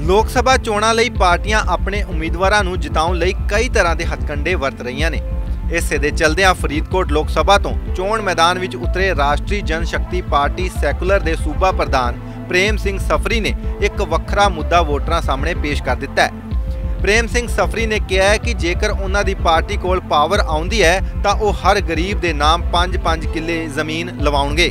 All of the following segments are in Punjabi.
ਲੋਕ ਸਭਾ ਚੋਣਾਂ ਲਈ ਪਾਰਟੀਆਂ ਆਪਣੇ ਉਮੀਦਵਾਰਾਂ ਨੂੰ ਜਿਤਾਉਣ ਲਈ ਕਈ ਤਰ੍ਹਾਂ ਦੇ ਹੱਥਕੰਡੇ ਵਰਤ ਰਹੀਆਂ ਨੇ। ਇਸੇ ਦੇ ਚਲਦਿਆਂ ਫਰੀਦਕੋਟ ਲੋਕ ਸਭਾ ਤੋਂ ਚੋਣ ਮੈਦਾਨ ਵਿੱਚ ਉਤਰੇ ਰਾਸ਼ਟਰੀ ਜਨ ਸ਼ਕਤੀ ਪਾਰਟੀ ਸੈਕੂਲਰ ਦੇ ਸੂਬਾ ਪ੍ਰਧਾਨ ਪ੍ਰੇਮ ਸਿੰਘ ਸਫਰੀ ਨੇ ਇੱਕ ਵੱਖਰਾ ਮੁੱਦਾ ਵੋਟਰਾਂ ਸਾਹਮਣੇ ਪੇਸ਼ ਕਰ ਦਿੱਤਾ ਹੈ। ਪ੍ਰੇਮ ਸਿੰਘ ਸਫਰੀ ਨੇ ਕਿਹਾ ਕਿ ਜੇਕਰ ਉਹਨਾਂ ਦੀ ਪਾਰਟੀ ਕੋਲ ਪਾਵਰ ਆਉਂਦੀ ਹੈ ਤਾਂ ਉਹ ਹਰ ਗਰੀਬ ਦੇ ਨਾਮ 5-5 ਕਿੱਲੇ ਜ਼ਮੀਨ ਲਵਾਉਣਗੇ।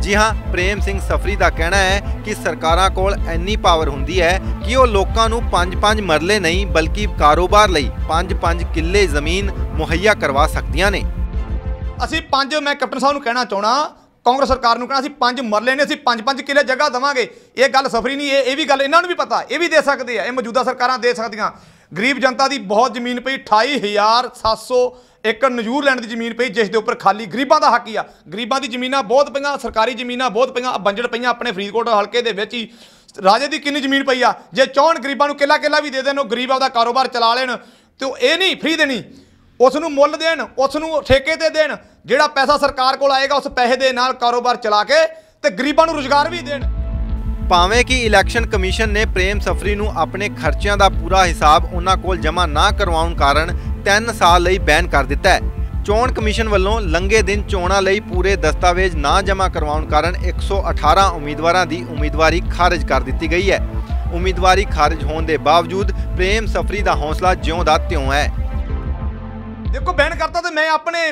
ਜੀ ਹਾਂ, ਪ੍ਰੇਮ ਸਿੰਘ ਸਫਰੀ ਦਾ ਕਹਿਣਾ ਹੈ ਕਿ ਸਰਕਾਰਾਂ ਕੋਲ ਇੰਨੀ ਪਾਵਰ ਹੁੰਦੀ ਹੈ ਕਿ ਉਹ ਲੋਕਾਂ ਨੂੰ 5-5 ਮਰਲੇ ਨਹੀਂ, ਬਲਕਿ ਕਾਰੋਬਾਰ ਲਈ 5-5 ਕਿੱਲੇ ਜ਼ਮੀਨ ਮੁਹੱਈਆ ਕਰਵਾ ਸਕਦੀਆਂ ਨੇ। ਅਸੀਂ ਪੰਜ, ਮੈਂ ਕੈਪਟਨ ਸਾਹਿਬ ਨੂੰ ਕਹਿਣਾ ਚਾਹਣਾ ਕਾਂਗਰਸ ਸਰਕਾਰ ਨੂੰ ਕਹਿਣਾ, ਅਸੀਂ ਪੰਜ ਮਰਲੇ ਨੇ, ਅਸੀਂ ਪੰਜ ਪੰਜ ਕਿੱਲੇ ਜਗ੍ਹਾ ਦਵਾਂਗੇ। ਇਹ ਗੱਲ ਸਫਰੀ ਨਹੀਂ, ਇਹ ਇਹ ਵੀ ਗੱਲ ਇਹਨਾਂ ਨੂੰ ਵੀ ਪਤਾ, ਇਹ ਵੀ ਦੇ ਸਕਦੇ ਆ, ਇਹ ਮੌਜੂਦਾ ਸਰਕਾਰਾਂ ਦੇ ਸਕਦੀਆਂ। ਗਰੀਬ ਜਨਤਾ ਦੀ ਬਹੁਤ ਜ਼ਮੀਨ ਪਈ 28700 ਏਕੜ ਨਿਊਜ਼ੀਲੈਂਡ ਦੀ ਜ਼ਮੀਨ ਪਈ, ਜਿਸ ਦੇ ਉੱਪਰ ਖਾਲੀ ਗਰੀਬਾਂ ਦਾ ਹੱਕ ਹੀ ਆ। ਗਰੀਬਾਂ ਦੀ ਜ਼ਮੀਨਾਂ ਬਹੁਤ ਪਈਆਂ, ਸਰਕਾਰੀ ਜ਼ਮੀਨਾਂ ਬਹੁਤ ਪਈਆਂ ਬੰਜੜ ਪਈਆਂ ਆਪਣੇ ਫਰੀਦਕੋਟ ਹਲਕੇ ਦੇ ਵਿੱਚ ਹੀ। ਰਾਜੇ ਦੀ ਕਿੰਨੀ ਜ਼ਮੀਨ ਪਈ ਆ? ਜੇ ਚਾਹਣ ਗਰੀਬਾਂ ਨੂੰ ਕਿੱਲਾ ਕਿੱਲਾ ਵੀ ਦੇ ਦੇਣ, ਉਹ ਗਰੀਬ ਆਪਦਾ ਕਾਰੋਬਾਰ ਚਲਾ ਲੈਣ, ਤੇ ਉਹ ਇਹ ਨਹੀਂ, ਫ੍ਰੀ ਦੇਣੀ। ਉਸ ਨੂੰ ਮੁੱਲ ਦੇਣ ਉਸ ਨੂੰ ਠੇਕੇ ਤੇ ਦੇਣ, ਜਿਹੜਾ ਪੈਸਾ ਸਰਕਾਰ ਕੋਲ ਆਏਗਾ, ਉਸ ਪੈਸੇ ਦੇ ਨਾਲ ਕਾਰੋਬਾਰ ਚਲਾ ਕੇ ਤੇ ਗਰੀਬਾਂ ਨੂੰ ਰੁਜ਼ਗਾਰ ਵੀ ਦੇਣ। ਭਾਵੇਂ ਕਿ ਇਲੈਕਸ਼ਨ ਕਮਿਸ਼ਨ ਨੇ ਪ੍ਰੇਮ ਸਫਰੀ ਨੂੰ ਆਪਣੇ ਖਰਚਿਆਂ ਦਾ ਪੂਰਾ ਹਿਸਾਬ ਉਹਨਾਂ ਕੋਲ ਜਮ੍ਹਾਂ ਨਾ ਕਰਵਾਉਣ ਕਾਰਨ 3 ਸਾਲ ਲਈ ਬੈਨ ਕਰ ਦਿੱਤਾ ਹੈ। ਚੋਣ ਕਮਿਸ਼ਨ ਵੱਲੋਂ ਲੰਗੇ ਦਿਨ ਚੋਣਾਂ ਲਈ ਪੂਰੇ ਦਸਤਾਵੇਜ਼ ਨਾ ਜਮ੍ਹਾਂ ਕਰਵਾਉਣ ਕਾਰਨ 118 ਉਮੀਦਵਾਰਾਂ ਦੀ ਉਮੀਦਵਾਰੀ ਖਾਰਜ ਕਰ ਦਿੱਤੀ ਗਈ ਹੈ। ਉਮੀਦਵਾਰੀ ਖਾਰਜ ਹੋਣ ਦੇ ਬਾਵਜੂਦ ਪ੍ਰੇਮ ਸਫਰੀ ਦਾ ਹੌਸਲਾ ਜਿਉਂ ਦਾ ਤਿਉਂ ਹੈ। ਦੇਖੋ, ਬੈਨ ਕਰਤਾ ਤੇ ਮੈਂ ਆਪਣੇ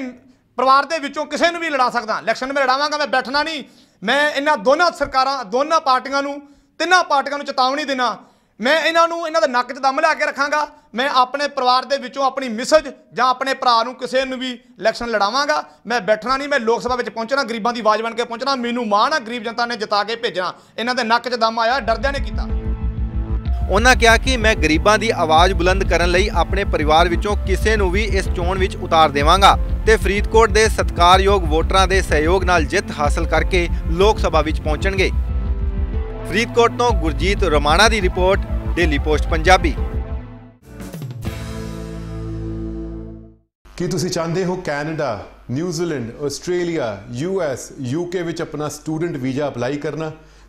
ਪਰਿਵਾਰ ਦੇ ਵਿੱਚੋਂ ਕਿਸੇ ਨੂੰ ਵੀ ਲੜਾ ਸਕਦਾ। ਇਲੈਕਸ਼ਨ ਵਿੱਚ ਲੜਾਵਾਂਗਾ, ਮੈਂ ਬੈਠਣਾ ਨਹੀਂ। ਮੈਂ ਇਹਨਾਂ ਦੋਨਾਂ ਸਰਕਾਰਾਂ, ਦੋਨਾਂ ਪਾਰਟੀਆਂ ਨੂੰ, ਤਿੰਨਾਂ ਪਾਰਟੀਆਂ ਨੂੰ ਚੇਤਾਵਨੀ ਦੇਣਾ ਮੈਂ ਇਹਨਾਂ ਨੂੰ, ਇਹਨਾਂ ਦੇ ਨੱਕ 'ਚ ਦਮ ਲਿਆ ਕੇ ਰੱਖਾਂਗਾ। ਮੈਂ ਆਪਣੇ ਪਰਿਵਾਰ ਦੇ ਵਿੱਚੋਂ ਆਪਣੀ ਮਿਸਜ ਜਾਂ ਆਪਣੇ ਭਰਾ ਨੂੰ ਕਿਸੇ ਨੂੰ ਵੀ ਇਲੈਕਸ਼ਨ ਲੜਾਵਾਂਗਾ। ਮੈਂ ਬੈਠਣਾ ਨਹੀਂ, ਮੈਂ ਲੋਕ ਸਭਾ ਵਿੱਚ ਪਹੁੰਚਣਾ, ਗਰੀਬਾਂ ਦੀ ਆਵਾਜ਼ ਬਣ ਕੇ ਪਹੁੰਚਣਾ, ਮੈਨੂੰ ਮਾਣ ਆ, ਗਰੀਬ ਜਨਤਾ ਨੇ ਜਿਤਾ ਕੇ ਭੇਜਣਾ। ਇਹਨਾਂ ਦੇ ਨੱਕ 'ਚ ਦਮ ਆਇਆ, ਡਰਦਿਆਂ ਨੇ ਕੀਤਾ। ਉਹਨਾਂ ਕਿਹਾ ਕਿ ਮੈਂ ਗਰੀਬਾਂ ਦੀ ਆਵਾਜ਼ ਬੁਲੰਦ ਕਰਨ ਲਈ ਆਪਣੇ ਪਰਿਵਾਰ ਵਿੱਚੋਂ ਕਿਸੇ ਨੂੰ ਵੀ ਇਸ ਚੋਣ ਵਿੱਚ ਉਤਾਰ ਦੇਵਾਂਗਾ ਤੇ ਫਰੀਦਕੋਟ ਦੇ ਸਤਿਕਾਰਯੋਗ ਵੋਟਰਾਂ ਦੇ ਸਹਿਯੋਗ ਨਾਲ ਜਿੱਤ ਹਾਸਲ ਕਰਕੇ ਲੋਕ ਸਭਾ ਵਿੱਚ ਪਹੁੰਚਣਗੇ। ਫਰੀਦਕੋਟ ਤੋਂ ਗੁਰਜੀਤ ਰੋਮਾਣਾ ਦੀ ਰਿਪੋਰਟ, ਡੇਲੀ ਪੋਸਟ ਪੰਜਾਬੀ। ਕੀ ਤੁਸੀਂ ਚਾਹੁੰਦੇ ਹੋ Canada, New Zealand, Australia US UK ਵਿੱਚ ਆਪਣਾ ਸਟੂਡੈਂਟ ਵੀਜ਼ਾ ਅਪਲਾਈ ਕਰਨਾ?